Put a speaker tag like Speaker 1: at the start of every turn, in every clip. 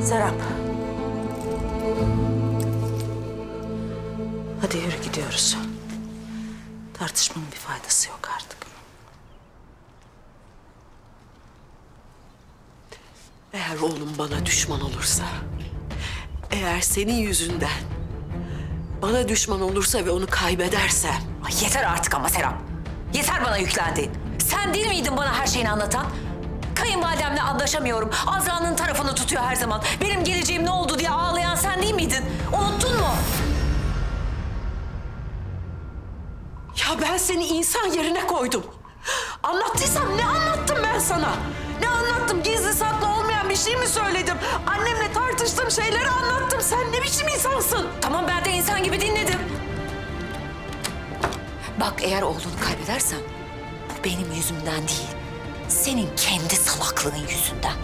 Speaker 1: Serap. Hadi yürü gidiyoruz. Tartışmanın bir faydası yok artık.
Speaker 2: Eğer oğlum bana düşman olursa, eğer senin yüzünden bana düşman olursa ve onu kaybedersem,
Speaker 3: Ay yeter artık ama Serap. Yeter bana yüklendiğin. Sen değil miydin bana her şeyini anlatan? Kayınvalidemle anlaşamıyorum. Azra'nın tarafını tutuyor her zaman. Benim geleceğim ne oldu diye ağlayan sen değil miydin? Unuttun mu?
Speaker 2: ya ben seni insan yerine koydum. Anlattıysam ne anlattım ben sana? Ne anlattım? Gizli saklı olmayan bir şey mi söyledim? Annemle tartıştığım şeyleri anlattım. Sen ne biçim insansın?
Speaker 3: Tamam ben de insan gibi dinledim. Bak eğer oğlunu kaybedersen bu benim yüzümden değil. Senin kendi salaklığın yüzünden.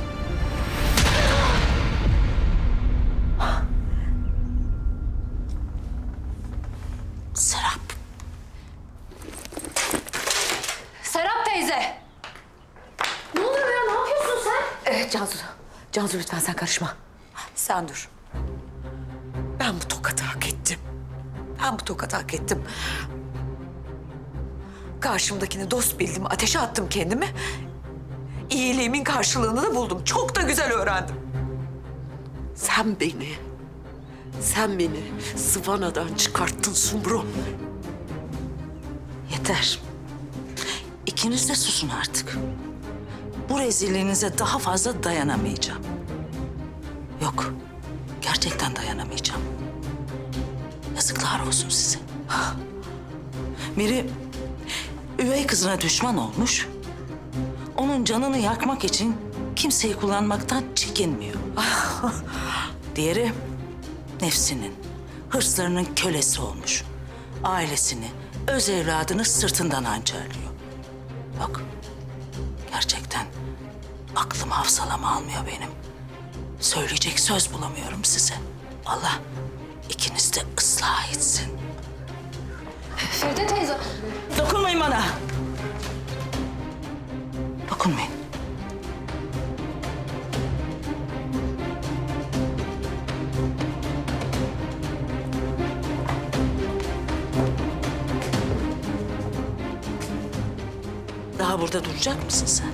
Speaker 1: Serap.
Speaker 3: Serap teyze. Ne oluyor ya? Ne yapıyorsun sen? Ee, Cansu. Cansu lütfen sen karışma. Sen dur. Ben bu tokatı hak ettim. Ben bu tokatı hak ettim. Karşımdakini dost bildim, ateşe attım kendimi. İyiliğimin karşılığını da buldum. Çok da güzel öğrendim.
Speaker 2: Sen beni, sen beni Sıvana'dan çıkarttın Sumru.
Speaker 1: Yeter. İkiniz de susun artık. Bu rezilliğinize daha fazla dayanamayacağım. Yok. Gerçekten dayanamayacağım. Yazıklar olsun size. Biri üvey kızına düşman olmuş. Onun canını yakmak için kimseyi kullanmaktan çekinmiyor. Diğeri nefsinin, hırslarının kölesi olmuş. Ailesini, öz evladını sırtından hançerliyor. Yok, gerçekten aklım hafsalam almıyor benim. Söyleyecek söz bulamıyorum size. Allah ikiniz de ıslah etsin.
Speaker 4: Feride teyze.
Speaker 1: Dokunmayın. Daha burada duracak mısın sen?